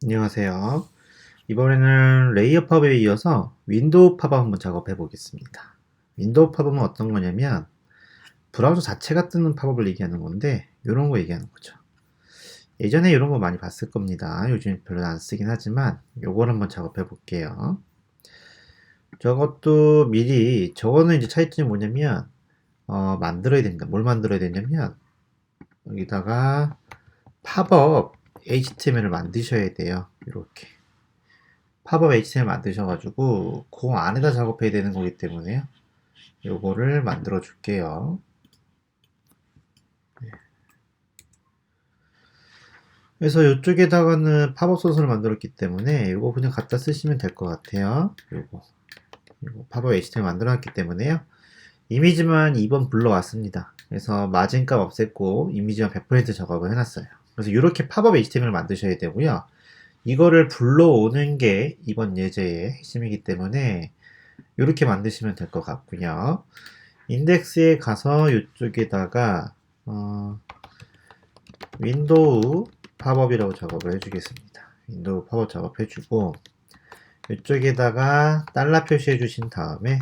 안녕하세요. 이번에는 레이어 팝에 이어서 윈도우 팝업 한번 작업해 보겠습니다. 윈도우 팝업은 어떤 거냐면 브라우저 자체가 뜨는 팝업을 얘기하는 건데 이런 거 얘기하는 거죠. 예전에 이런 거 많이 봤을 겁니다. 요즘 별로 안 쓰긴 하지만 요걸 한번 작업해 볼게요. 저것도 미리 저거는 이제 차이점이 뭐냐면 어, 만들어야 됩니다. 뭘 만들어야 되냐면 여기다가 팝업 HTML을 만드셔야 돼요. 이렇게 팝업 HTML 만드셔가지고 그 안에다 작업해야 되는 거기 때문에요. 요거를 만들어 줄게요. 네. 그래서 이쪽에다가는 팝업 소스를 만들었기 때문에 이거 그냥 갖다 쓰시면 될 것 같아요. 요거, 요거 팝업 HTML 만들어놨기 때문에요. 이미지만 2번 불러왔습니다. 그래서 마진값 없앴고 이미지만 100% 작업을 해놨어요. 그래서 이렇게 팝업 HTML을 만드셔야 되고요. 이거를 불러오는 게 이번 예제의 핵심이기 때문에 이렇게 만드시면 될 것 같고요. 인덱스에 가서 이쪽에다가 어, 윈도우 팝업이라고 작업을 해주겠습니다. 윈도우 팝업 작업해주고 이쪽에다가 달러 표시해 주신 다음에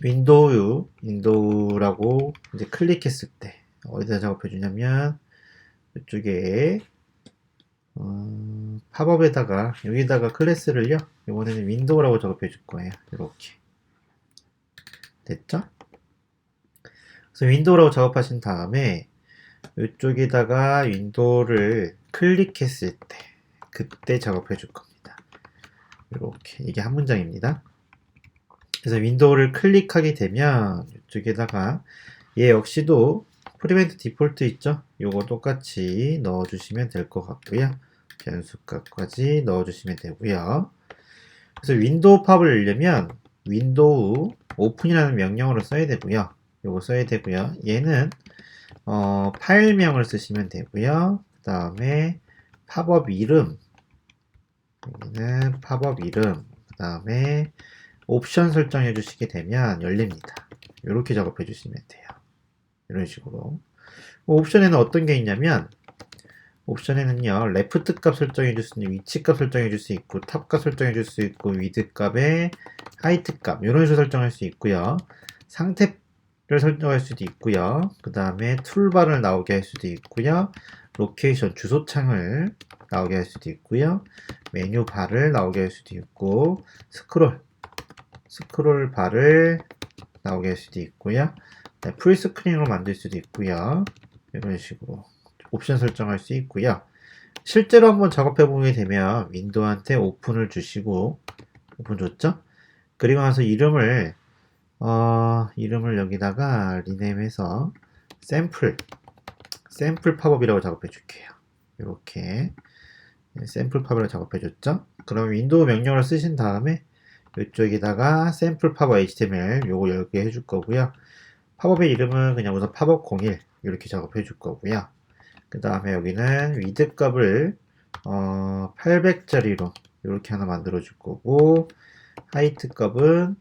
윈도우, 윈도우라고 이제 클릭했을 때 어디다 작업해 주냐면 이쪽에 어, 팝업에다가 여기다가 클래스를요? 이번에는 윈도우라고 작업해 줄 거예요. 이렇게. 됐죠? 그래서 윈도우라고 작업하신 다음에 이쪽에다가 윈도우를 클릭했을 때 그때 작업해 줄 겁니다. 이렇게. 이게 한 문장입니다. 그래서 윈도우를 클릭하게 되면 이쪽에다가 얘 역시도 프리벤트 디폴트 있죠? 요거 똑같이 넣어주시면 될 것 같고요. 변수값까지 넣어주시면 되고요. 그래서 윈도우 팝을 열려면 윈도우 오픈이라는 명령어를 써야 되고요. 요거 써야 되고요. 얘는 어, 파일명을 쓰시면 되고요. 그 다음에 팝업 이름 여기는 팝업 이름 그 다음에 옵션 설정해 주시게 되면 열립니다. 이렇게 작업해 주시면 돼요. 이런 식으로. 옵션에는 어떤 게 있냐면 옵션에는요 레프트 값 설정해 줄 수 있는 위치 값 설정해 줄 수 있고 탑 값 설정해 줄 수 있고 위드 값에 하이트 값 이런 식으로 설정할 수 있고요. 상태를 설정할 수도 있고요. 그 다음에 툴바를 나오게 할 수도 있고요. 로케이션 주소창을 나오게 할 수도 있고요. 메뉴 바를 나오게 할 수도 있고 스크롤 스크롤 바를 나오게 할 수도 있고요 네, 풀스크린으로 만들 수도 있고요. 이런 식으로 옵션 설정할 수 있고요. 실제로 한번 작업해 보게 되면 윈도우한테 오픈을 주시고 오픈 줬죠? 그리고 나서 이름을 어, 이름을 여기다가 리네임해서 샘플 샘플 팝업이라고 작업해 줄게요. 이렇게 샘플 팝업을 작업해 줬죠? 그럼 윈도우 명령을 쓰신 다음에 이쪽에다가 샘플 팝업 HTML 요거 열게 해줄 거고요. 팝업의 이름은 그냥 우선 팝업 01 이렇게 작업해 줄 거고요. 그 다음에 여기는 위드 값을 어, 800짜리로 이렇게 하나 만들어 줄 거고 하이트 값은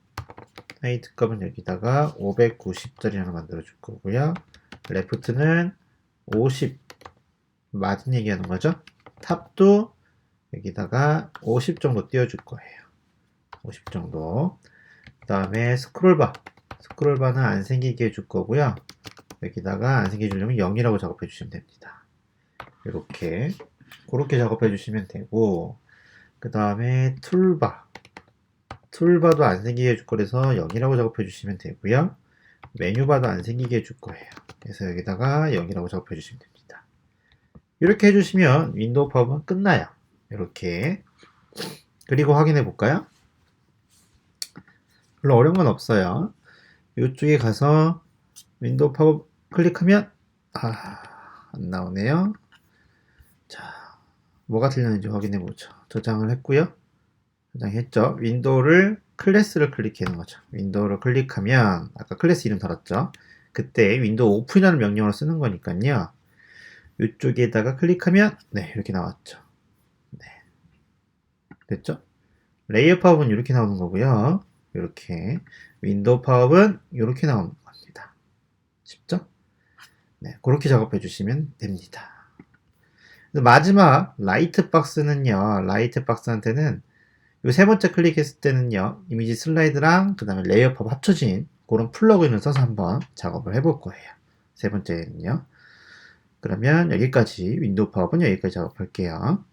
하이트 값은 여기다가 590짜리 하나 만들어 줄 거고요. 레프트는 50 맞은 얘기하는 거죠. 탑도 여기다가 50 정도 띄워줄 거예요. 50 정도. 그 다음에 스크롤바 스크롤바는 안 생기게 해줄 거고요. 여기다가 안 생기게 주려면 0이라고 작업해 주시면 됩니다. 이렇게 그렇게 작업해 주시면 되고 그 다음에 툴바 툴바도 안 생기게 해줄 거라서 0이라고 작업해 주시면 되고요. 메뉴바도 안 생기게 해줄 거예요. 그래서 여기다가 0이라고 작업해 주시면 됩니다. 이렇게 해주시면 윈도우 팝업은 끝나요. 이렇게 그리고 확인해 볼까요? 별로 어려운 건 없어요. 이쪽에 가서 윈도우 팝업 클릭하면 아, 안 나오네요. 자, 뭐가 틀렸는지 확인해 보죠. 저장을 했고요. 저장했죠. 윈도우를 클래스를 클릭하는 거죠. 윈도우를 클릭하면 아까 클래스 이름 달았죠. 그때 윈도우 오픈이라는 명령을 쓰는 거니까요. 이쪽에다가 클릭하면 네 이렇게 나왔죠. 네 됐죠? 레이어 팝업은 이렇게 나오는 거고요. 이렇게 윈도우 팝업은 이렇게 나오는 겁니다. 쉽죠? 네, 그렇게 작업해 주시면 됩니다. 마지막 라이트 박스는요. 라이트 박스한테는 이 세 번째 클릭했을 때는요. 이미지 슬라이드랑 그 다음에 레이어 팝 합쳐진 그런 플러그인을 써서 한번 작업을 해볼 거예요. 세 번째는요. 그러면 여기까지 윈도우 팝은 여기까지 작업할게요.